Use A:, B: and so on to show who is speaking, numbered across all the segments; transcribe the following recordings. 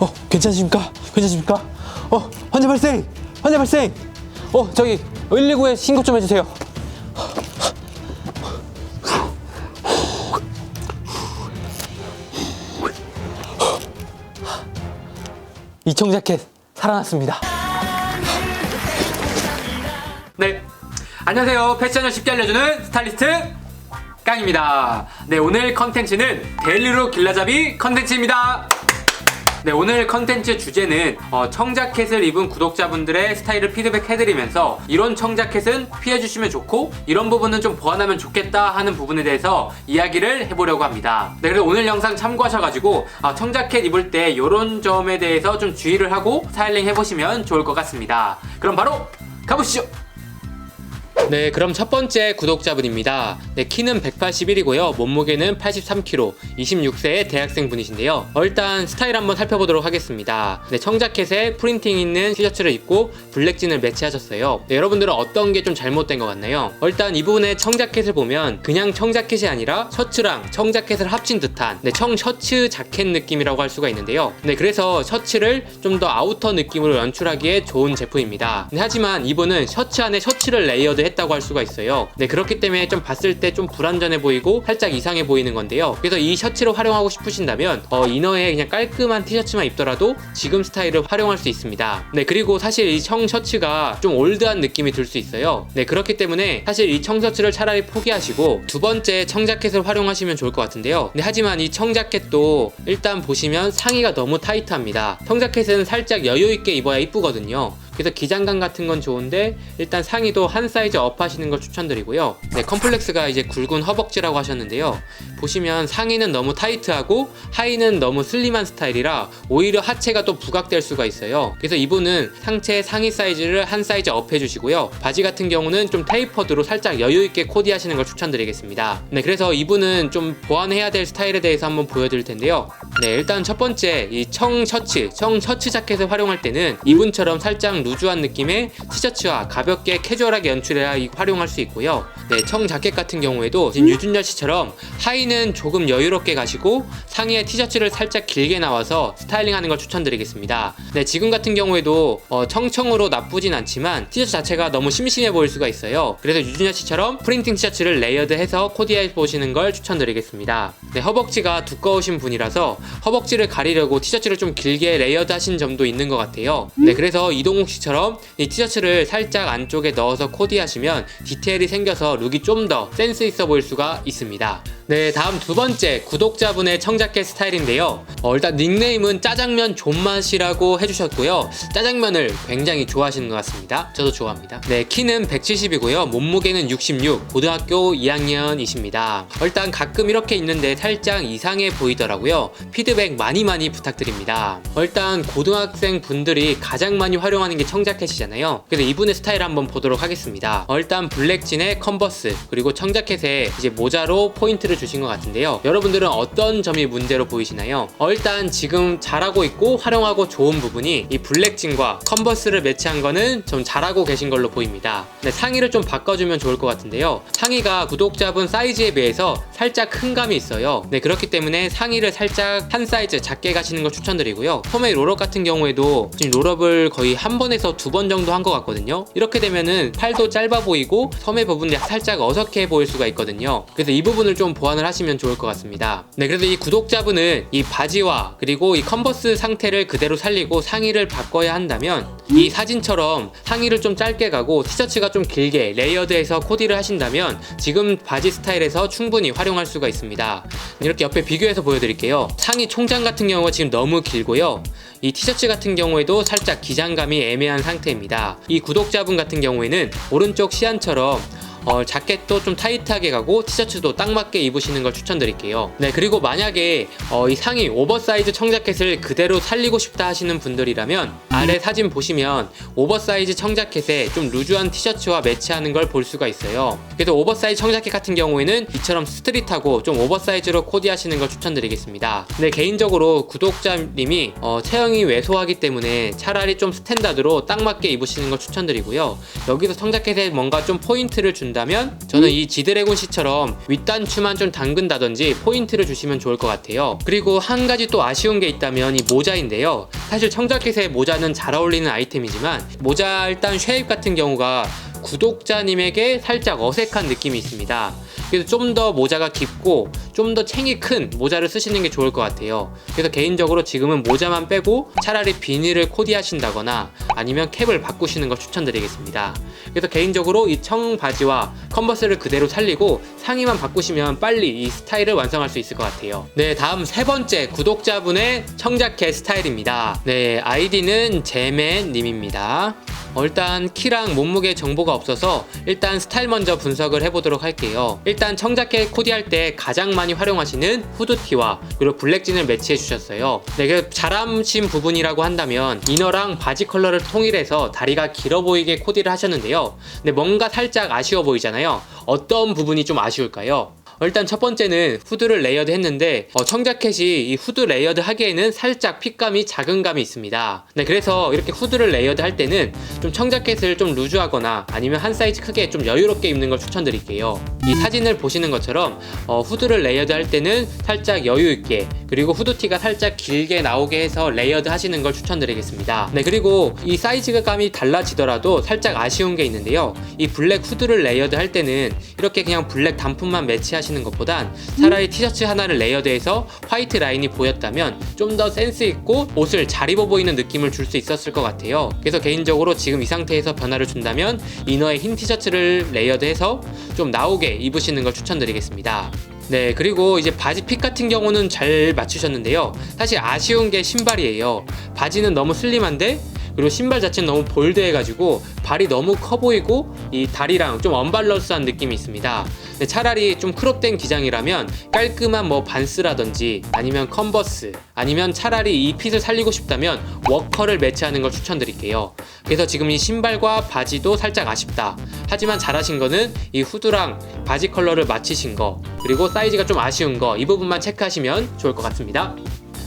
A: 어, 괜찮으십니까? 괜찮으십니까? 어, 환자 발생! 환자 발생! 어, 저기 119에 신고 좀 해주세요. 이 청 자켓 살아났습니다.
B: 네. 안녕하세요. 패션을 쉽게 알려주는 스타일리스트 깡입니다. 네, 오늘 컨텐츠는 데일리로 길라잡이 컨텐츠입니다. 네, 오늘 컨텐츠 주제는 어, 청자켓을 입은 구독자분들의 스타일을 피드백해드리면서 이런 청자켓은 피해주시면 좋고 이런 부분은 좀 보완하면 좋겠다 하는 부분에 대해서 이야기를 해보려고 합니다. 네, 그래서 오늘 영상 참고하셔가지고 아, 청자켓 입을 때 이런 점에 대해서 좀 주의를 하고 스타일링 해보시면 좋을 것 같습니다. 그럼 바로 가보시죠. 네, 그럼 첫 번째 구독자분입니다. 네, 키는 181이고요. 몸무게는 83kg, 26세의 대학생 분이신데요. 어, 일단 스타일 한번 살펴보도록 하겠습니다. 네, 청자켓에 프린팅 있는 티셔츠를 입고 블랙진을 매치하셨어요. 네, 여러분들은 어떤 게 좀 잘못된 것 같나요? 어, 일단 이 부분에 청자켓을 보면 그냥 청자켓이 아니라 셔츠랑 청자켓을 합친 듯한 네, 청셔츠 자켓 느낌이라고 할 수가 있는데요. 네, 그래서 셔츠를 좀 더 아우터 느낌으로 연출하기에 좋은 제품입니다. 네, 하지만 이분은 셔츠 안에 셔츠를 레이어드 했다고 할 수가 있어요. 네, 그렇기 때문에 좀 봤을 때 좀 불안전해 보이고 살짝 이상해 보이는 건데요. 그래서 이 셔츠를 활용하고 싶으신다면 어, 이너에 그냥 깔끔한 티셔츠만 입더라도 지금 스타일을 활용할 수 있습니다. 네, 그리고 사실 이 청 셔츠가 좀 올드한 느낌이 들 수 있어요. 네, 그렇기 때문에 사실 이 청 셔츠를 차라리 포기하시고 두 번째 청 자켓을 활용하시면 좋을 것 같은데요. 네, 하지만 이 청 자켓도 일단 보시면 상의가 너무 타이트합니다. 청 자켓은 살짝 여유 있게 입어야 이쁘거든요. 그래서 기장감 같은 건 좋은데 일단 상의도 한 사이즈 업 하시는 걸 추천드리고요. 네, 컴플렉스가 이제 굵은 허벅지라고 하셨는데요. 보시면 상의는 너무 타이트하고 하의는 너무 슬림한 스타일이라 오히려 하체가 또 부각될 수가 있어요. 그래서 이분은 상체 상의 사이즈를 한 사이즈 업 해주시고요. 바지 같은 경우는 좀 테이퍼드로 살짝 여유 있게 코디 하시는 걸 추천드리겠습니다. 네, 그래서 이분은 좀 보완해야 될 스타일에 대해서 한번 보여드릴 텐데요. 네, 일단 첫 번째 이 청 셔츠, 청 셔츠 자켓을 활용할 때는 이분처럼 살짝 루즈한 느낌의 티셔츠와 가볍게 캐주얼하게 연출해야 이- 활용할 수 있고요. 네, 청 자켓 같은 경우에도 유준열 씨처럼 하의는 조금 여유롭게 가시고 상의에 티셔츠를 살짝 길게 나와서 스타일링하는 걸 추천드리겠습니다. 네, 지금 같은 경우에도 어, 청청으로 나쁘진 않지만 티셔츠 자체가 너무 심심해 보일 수가 있어요. 그래서 유준열 씨처럼 프린팅 티셔츠를 레이어드해서 코디해 보시는 걸 추천드리겠습니다. 네, 허벅지가 두꺼우신 분이라서 허벅지를 가리려고 티셔츠를 좀 길게 레이어드 하신 점도 있는 것 같아요. 네, 그래서 이동욱 씨 처럼 이 티셔츠를 살짝 안쪽에 넣어서 코디하시면 디테일이 생겨서 룩이 좀 더 센스 있어 보일 수가 있습니다. 네, 다음 두 번째 구독자분의 청자켓 스타일인데요. 어, 일단 닉네임은 짜장면 존맛이라고 해주셨고요. 짜장면을 굉장히 좋아하시는 것 같습니다. 저도 좋아합니다. 네, 키는 170이고요. 몸무게는 66, 고등학교 2학년이십니다. 일단 가끔 이렇게 있는데 살짝 이상해 보이더라고요. 피드백 많이 많이 부탁드립니다. 일단 고등학생 분들이 가장 많이 활용하는 게 청자켓이잖아요. 그래서 이분의 스타일 한번 보도록 하겠습니다. 어, 일단 블랙진의 컨버스 그리고 청자켓에 이제 모자로 포인트를 주신 것 같은데요. 여러분들은 어떤 점이 문제로 보이시나요? 어, 일단 지금 잘하고 있고 활용하고 좋은 부분이 이 블랙진과 컨버스를 매치한 거는 좀 잘하고 계신 걸로 보입니다. 네, 상의를 좀 바꿔주면 좋을 것 같은데요. 상의가 구독자분 사이즈에 비해서 살짝 큰 감이 있어요. 네, 그렇기 때문에 상의를 살짝 한 사이즈 작게 가시는 걸 추천드리고요. 소매 롤업 같은 경우에도 지금 롤업을 거의 한 번에 서 두 번 정도 한 것 같거든요. 이렇게 되면은 팔도 짧아 보이고 소매 부분이 살짝 어색해 보일 수가 있거든요. 그래서 이 부분을 좀 보완을 하시면 좋을 것 같습니다. 네, 그래서 이 구독자분은 이 바지와 그리고 이 컨버스 상태를 그대로 살리고 상의를 바꿔야 한다면 이 사진처럼 상의를 좀 짧게 가고 티셔츠가 좀 길게 레이어드해서 코디를 하신다면 지금 바지 스타일에서 충분히 활용할 수가 있습니다. 이렇게 옆에 비교해서 보여드릴게요. 상의 총장 같은 경우가 지금 너무 길고요. 이 티셔츠 같은 경우에도 살짝 기장감이 애매한 상태입니다. 이 구독자분 같은 경우에는 오른쪽 시안처럼 어, 자켓도 좀 타이트하게 가고 티셔츠도 딱 맞게 입으시는 걸 추천드릴게요. 네, 그리고 만약에 어, 이 상의 오버사이즈 청자켓을 그대로 살리고 싶다 하시는 분들이라면 아래 사진 보시면 오버사이즈 청자켓에 좀 루즈한 티셔츠와 매치하는 걸 볼 수가 있어요. 그래서 오버사이즈 청자켓 같은 경우에는 이처럼 스트릿하고 좀 오버사이즈로 코디하시는 걸 추천드리겠습니다. 근데 개인적으로 구독자님이 어, 체형이 왜소하기 때문에 차라리 좀 스탠다드로 딱 맞게 입으시는 걸 추천드리고요. 여기서 청자켓에 뭔가 좀 포인트를 준다 된다면 저는 이 지드래곤 씨처럼 윗단추만 좀 담근다든지 포인트를 주시면 좋을 것 같아요. 그리고 한 가지 또 아쉬운 게 있다면 이 모자인데요. 사실 청자켓에 모자는 잘 어울리는 아이템이지만 모자 일단 쉐입 같은 경우가 구독자님에게 살짝 어색한 느낌이 있습니다. 그래서 좀 더 모자가 깊고 좀 더 챙이 큰 모자를 쓰시는 게 좋을 것 같아요. 그래서 개인적으로 지금은 모자만 빼고 차라리 비닐을 코디하신다거나 아니면 캡을 바꾸시는 걸 추천드리겠습니다. 그래서 개인적으로 이 청 바지와 컨버스를 그대로 살리고 상의만 바꾸시면 빨리 이 스타일을 완성할 수 있을 것 같아요. 네, 다음 세 번째 구독자분의 청자켓 스타일입니다. 네, 아이디는 제맨님입니다. 어, 일단 키랑 몸무게 정보가 없어서 일단 스타일 먼저 분석을 해보도록 할게요. 일단 청자켓 코디할 때 가장 많이 활용하시는 후드티와 그리고 블랙진을 매치해 주셨어요. 네, 그 잘하신 부분이라고 한다면 이너랑 바지 컬러를 통일해서 다리가 길어 보이게 코디를 하셨는데요. 근데 뭔가 살짝 아쉬워 보이잖아요. 어떤 부분이 좀 아쉬울까요? 어, 일단 첫 번째는 후드를 레이어드 했는데 어, 청자켓이 이 후드 레이어드 하기에는 살짝 핏감이 작은 감이 있습니다. 네, 그래서 이렇게 후드를 레이어드 할 때는 좀 청자켓을 좀 루즈하거나 아니면 한 사이즈 크게 좀 여유롭게 입는 걸 추천드릴게요. 이 사진을 보시는 것처럼 어, 후드를 레이어드 할 때는 살짝 여유 있게 그리고 후드티가 살짝 길게 나오게 해서 레이어드 하시는 걸 추천드리겠습니다. 네, 그리고 이 사이즈 감이 달라지더라도 살짝 아쉬운 게 있는데요. 이 블랙 후드를 레이어드 할 때는 이렇게 그냥 블랙 단품만 매치하시 는 것보단 차라리 티셔츠 하나를 레이어드해서 화이트 라인이 보였다면 좀 더 센스 있고 옷을 잘 입어 보이는 느낌을 줄 수 있었을 것 같아요. 그래서 개인적으로 지금 이 상태에서 변화를 준다면 이너에 흰 티셔츠를 레이어드해서 좀 나오게 입으시는 걸 추천드리겠습니다. 네, 그리고 이제 바지 핏 같은 경우는 잘 맞추셨는데요. 사실 아쉬운 게 신발이에요. 바지는 너무 슬림한데 그리고 신발 자체는 너무 볼드해가지고 발이 너무 커 보이고 이 다리랑 좀 언밸런스한 느낌이 있습니다. 차라리 좀 크롭된 기장이라면 깔끔한 뭐 반스라든지 아니면 컨버스 아니면 차라리 이 핏을 살리고 싶다면 워커를 매치하는 걸 추천드릴게요. 그래서 지금 이 신발과 바지도 살짝 아쉽다. 하지만 잘하신 거는 이 후드랑 바지 컬러를 맞추신 거 그리고 사이즈가 좀 아쉬운 거 이 부분만 체크하시면 좋을 것 같습니다.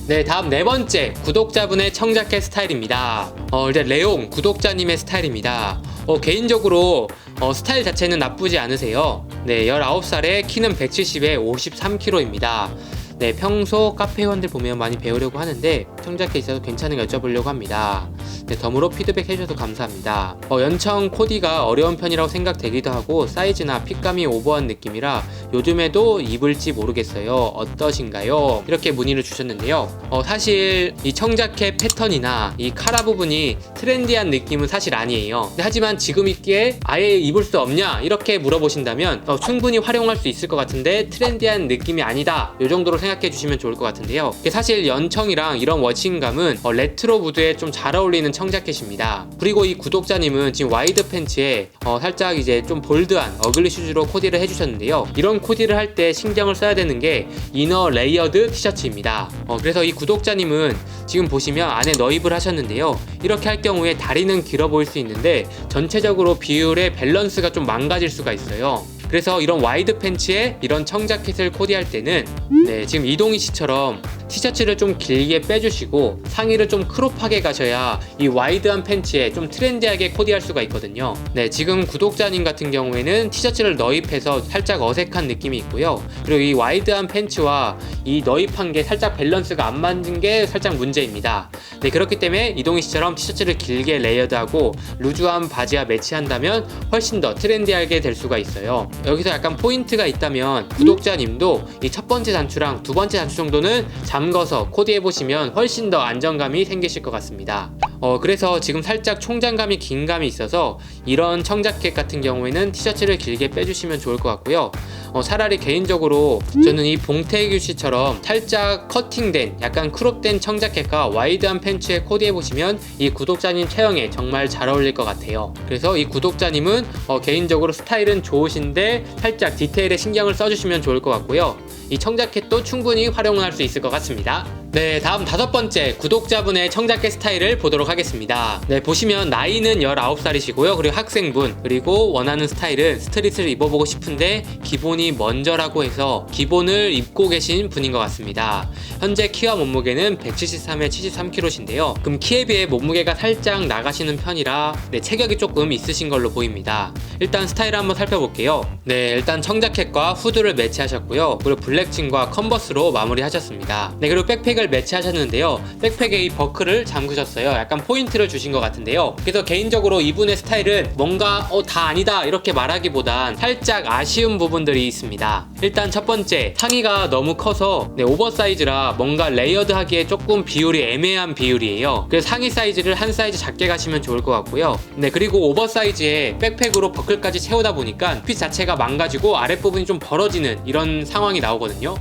B: 네, 다음 네 번째 구독자분의 청자켓 스타일입니다. 어, 이제 레옹 구독자님의 스타일입니다. 어, 개인적으로 어, 스타일 자체는 나쁘지 않으세요. 네, 19살에 키는 170에 53kg입니다. 네, 평소 카페 회원들 보면 많이 배우려고 하는데 청자켓 있어서 괜찮은 거 여쭤보려고 합니다. 네, 덤으로 피드백 해주셔서 감사합니다. 어, 연청 코디가 어려운 편이라고 생각되기도 하고 사이즈나 핏감이 오버한 느낌이라 요즘에도 입을지 모르겠어요. 어떠신가요? 이렇게 문의를 주셨는데요. 어, 사실 이 청자켓 패턴이나 이 카라 부분이 트렌디한 느낌은 사실 아니에요. 하지만 지금 입기에 아예 입을 수 없냐? 이렇게 물어보신다면 어, 충분히 활용할 수 있을 것 같은데 트렌디한 느낌이 아니다. 요 정도로 생각해 주시면 좋을 것 같은데요. 사실 연청이랑 이런 워칭감은 어, 레트로 무드에 좀 잘 어울리는 청자켓입니다. 그리고 이 구독자님은 지금 와이드 팬츠에 어, 살짝 이제 좀 볼드한 어글리 슈즈로 코디를 해주셨는데요. 이런 코디를 할 때 신경을 써야 되는 게 이너 레이어드 티셔츠입니다. 어, 그래서 이 구독자님은 지금 보시면 안에 너입을 하셨는데요. 이렇게 할 경우에 다리는 길어 보일 수 있는데 전체적으로 비율의 밸런스가 좀 망가질 수가 있어요. 그래서 이런 와이드 팬츠에 이런 청자켓을 코디할 때는 네, 지금 이동희 씨처럼 티셔츠를 좀 길게 빼주시고 상의를 좀 크롭하게 가셔야 이 와이드한 팬츠에 좀 트렌디하게 코디할 수가 있거든요. 네, 지금 구독자님 같은 경우에는 티셔츠를 너입해서 살짝 어색한 느낌이 있고요. 그리고 이 와이드한 팬츠와 이 너입한 게 살짝 밸런스가 안 맞는 게 살짝 문제입니다. 네, 그렇기 때문에 이동희 씨처럼 티셔츠를 길게 레이어드하고 루즈한 바지와 매치한다면 훨씬 더 트렌디하게 될 수가 있어요. 여기서 약간 포인트가 있다면 구독자님도 이 첫 번째 단추랑 두 번째 단추 정도는 잠궈서 코디해 보시면 훨씬 더 안정감이 생기실 것 같습니다. 어, 그래서 지금 살짝 총장감이 긴 감이 있어서 이런 청자켓 같은 경우에는 티셔츠를 길게 빼주시면 좋을 것 같고요. 어, 차라리 개인적으로 저는 이 봉태규 씨처럼 살짝 커팅된 약간 크롭된 청자켓과 와이드한 팬츠에 코디해 보시면 이 구독자님 체형에 정말 잘 어울릴 것 같아요. 그래서 이 구독자님은 어, 개인적으로 스타일은 좋으신데 살짝 디테일에 신경을 써주시면 좋을 것 같고요. 이 청자켓도 충분히 활용할 수 있을 것 같습니다. 고맙습니다. 네, 다음 다섯 번째 구독자분의 청자켓 스타일을 보도록 하겠습니다. 네, 보시면 나이는 19살이시고요. 그리고 학생분, 그리고 원하는 스타일은 스트릿을 입어보고 싶은데 기본이 먼저라고 해서 기본을 입고 계신 분인 것 같습니다. 현재 키와 몸무게는 173에 73kg신데요. 그럼 키에 비해 몸무게가 살짝 나가시는 편이라 네, 체격이 조금 있으신 걸로 보입니다. 일단 스타일 한번 살펴볼게요. 네, 일단 청자켓과 후드를 매치하셨고요. 그리고 블랙진과 컨버스로 마무리하셨습니다. 네, 그리고 백팩 을 매치하셨는데요. 백팩에 이 버클을 잠그셨어요. 약간 포인트를 주신 것 같은데요. 그래서 개인적으로 이분의 스타일은 뭔가 어, 다 아니다 이렇게 말하기보단 살짝 아쉬운 부분들이 있습니다. 일단 첫 번째, 상의가 너무 커서 네, 오버사이즈라 뭔가 레이어드하기에 조금 비율이 애매한 비율이에요. 그래서 상의 사이즈를 한 사이즈 작게 가시면 좋을 것 같고요. 네, 그리고 오버사이즈에 백팩으로 버클까지 채우다 보니까 핏 자체가 망가지고 아랫부분이 좀 벌어지는 이런 상황이 나오거든요.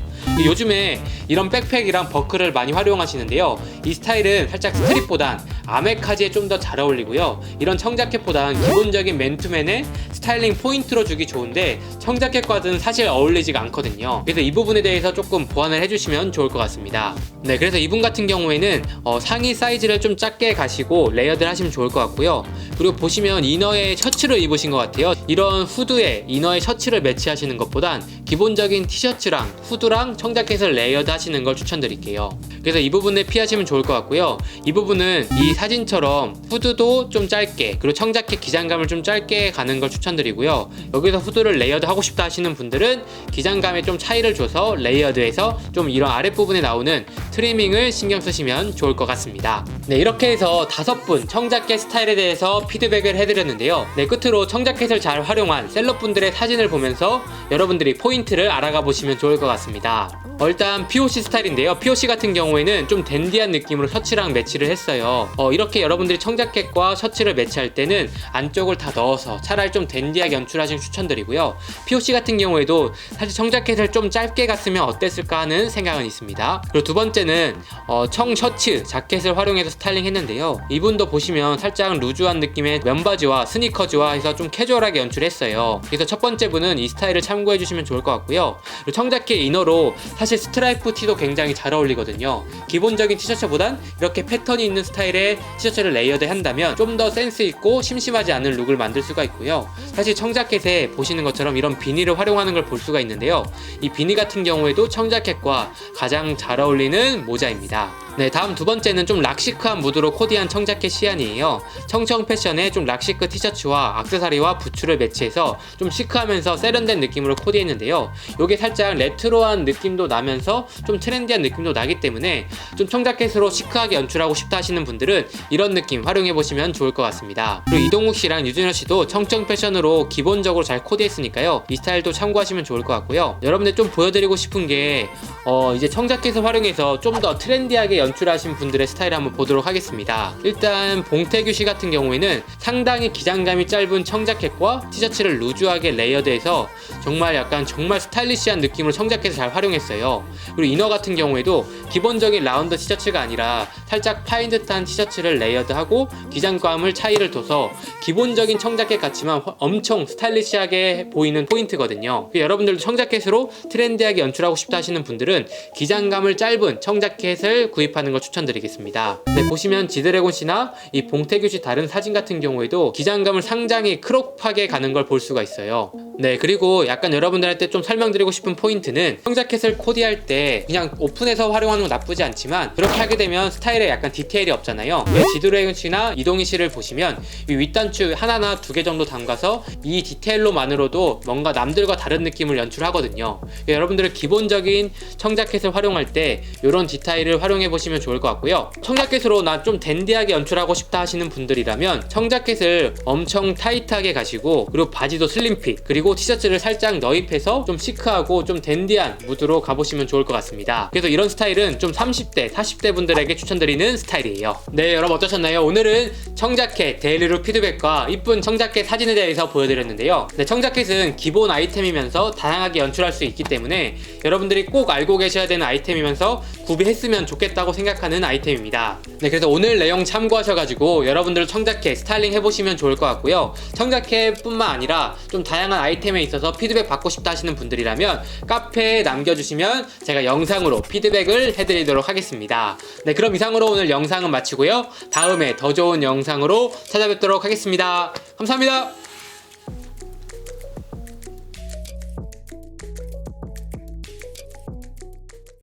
B: 요즘에 이런 백팩이랑 버클을 많이 활용하시는데요. 이 스타일은 살짝 스트릿보단 아메카지에 좀 더 잘 어울리고요. 이런 청자켓보단 기본적인 맨투맨의 스타일링 포인트로 주기 좋은데 청자켓과는 사실 어울리지가 않거든요. 그래서 이 부분에 대해서 조금 보완을 해주시면 좋을 것 같습니다. 네, 그래서 이분 같은 경우에는 어, 상의 사이즈를 좀 작게 가시고 레이어드를 하시면 좋을 것 같고요. 그리고 보시면 이너에 셔츠를 입으신 것 같아요. 이런 후드에 이너에 셔츠를 매치하시는 것보단 기본적인 티셔츠랑 후드랑 청자켓을 레이어드 하시는 걸 추천드릴게요. 그래서 이 부분에 피하시면 좋을 것 같고요. 이 부분은 이 사진처럼 후드도 좀 짧게 그리고 청자켓 기장감을 좀 짧게 가는 걸 추천드리고요. 여기서 후드를 레이어드 하고 싶다 하시는 분들은 기장감에 좀 차이를 줘서 레이어드해서 좀 이런 아랫부분에 나오는 트리밍을 신경 쓰시면 좋을 것 같습니다. 네, 이렇게 해서 다섯 분 청자켓 스타일에 대해서 피드백을 해드렸는데요. 네, 끝으로 청자켓을 잘 활용한 셀럽분들의 사진을 보면서 여러분들이 포인트를 알아가 보시면 좋을 것 같습니다. 어, 일단 POC 스타일인데요. POC 같은 경우에는 좀 댄디한 느낌으로 셔츠랑 매치를 했어요. 어, 이렇게 여러분들이 청자켓과 셔츠를 매치할 때는 안쪽을 다 넣어서 차라리 좀 댄디하게 연출하시는 추천드리고요. POC 같은 경우에도 사실 청자켓을 좀 짧게 갔으면 어땠을까 하는 생각은 있습니다. 그리고 두 번째는 어, 청 셔츠 자켓을 활용해서 스타일링 했는데요. 이분도 보시면 살짝 루즈한 느낌의 면바지와 스니커즈와 해서 좀 캐주얼하게 연출했어요. 그래서 첫 번째 분은 이 스타일을 참고해 주시면 좋을 것 같고요. 그리고 청자켓 이너로 사실 스트라이프 티도 굉장히 잘 어울리거든요. 기본적인 티셔츠보단 이렇게 패턴이 있는 스타일의 티셔츠를 레이어드 한다면 좀 더 센스 있고 심심하지 않은 룩을 만들 수가 있고요. 사실 청자켓에 보시는 것처럼 이런 비니를 활용하는 걸 볼 수가 있는데요. 이 비니 같은 경우에도 청자켓과 가장 잘 어울리는 모자입니다. 네, 다음 두 번째는 좀 락시크한 무드로 코디한 청자켓 시안이에요. 청청 패션에 좀 락시크 티셔츠와 악세사리와 부츠를 매치해서 좀 시크하면서 세련된 느낌으로 코디했는데요. 이게 살짝 레트로한 느낌도 나면서 좀 트렌디한 느낌도 나기 때문에 좀 청자켓으로 시크하게 연출하고 싶다 하시는 분들은 이런 느낌 활용해 보시면 좋을 것 같습니다. 그리고 이동욱 씨랑 유준열 씨도 청청 패션으로 기본적으로 잘 코디했으니까요. 이 스타일도 참고하시면 좋을 것 같고요. 여러분들 좀 보여드리고 싶은 게 어, 이제 청자켓을 활용해서 좀 더 트렌디하게 연 출하신 분들의 스타일 한번 보도록 하겠습니다. 일단 봉태규 씨 같은 경우에는 상당히 기장감이 짧은 청자켓과 티셔츠를 루즈하게 레이어드해서 정말 약간 정말 스타일리시한 느낌으로 청자켓을 잘 활용했어요. 그리고 이너 같은 경우에도 기본적인 라운드 티셔츠가 아니라 살짝 파인 듯한 티셔츠를 레이어드하고 기장감을 차이를 둬서 기본적인 청자켓 같지만 허- 엄청 스타일리시하게 보이는 포인트거든요. 여러분들도 청자켓으로 트렌디하게 연출하고 싶다 하시는 분들은 기장감을 짧은 청자켓을 구입하 는 걸 추천드리겠습니다. 네, 보시면 지드래곤 씨나 이 봉태규 씨 다른 사진 같은 경우에도 기장감을 상당히 크롭하게 가는 걸 볼 수가 있어요. 네, 그리고 약간 여러분들한테 좀 설명드리고 싶은 포인트는 청자켓을 코디할 때 그냥 오픈해서 활용하는 건 나쁘지 않지만 그렇게 하게 되면 스타일에 약간 디테일이 없잖아요. 네, 지드래곤 씨나 이동희 씨를 보시면 이 윗단추 하나나 두 개 정도 담가서 이 디테일로만으로도 뭔가 남들과 다른 느낌을 연출하거든요. 그러니까 여러분들은 기본적인 청자켓을 활용할 때 이런 디테일을 활용해 보시면 좋을 것 같고요. 청자켓으로 나 좀 댄디하게 연출하고 싶다 하시는 분들이라면 청자켓을 엄청 타이트하게 가시고 그리고 바지도 슬림핏 그리고 티셔츠를 살짝 너입해서 좀 시크하고 좀 댄디한 무드로 가보시면 좋을 것 같습니다. 그래서 이런 스타일은 좀 30대, 40대 분들에게 추천드리는 스타일이에요. 네, 여러분 어떠셨나요? 오늘은 청자켓 데일리룩 피드백과 이쁜 청자켓 사진에 대해서 보여드렸는데요. 네, 청자켓은 기본 아이템이면서 다양하게 연출할 수 있기 때문에 여러분들이 꼭 알고 계셔야 되는 아이템이면서 구비했으면 좋겠다고 생각하는 아이템입니다. 네, 그래서 오늘 내용 참고하셔가지고 여러분들 청자켓 스타일링 해보시면 좋을 것 같고요. 청자켓뿐만 아니라 좀 다양한 아이템에 있어서 피드백 받고 싶다 하시는 분들이라면 카페에 남겨주시면 제가 영상으로 피드백을 해드리도록 하겠습니다. 네, 그럼 이상으로 오늘 영상은 마치고요. 다음에 더 좋은 영상으로 찾아뵙도록 하겠습니다. 감사합니다.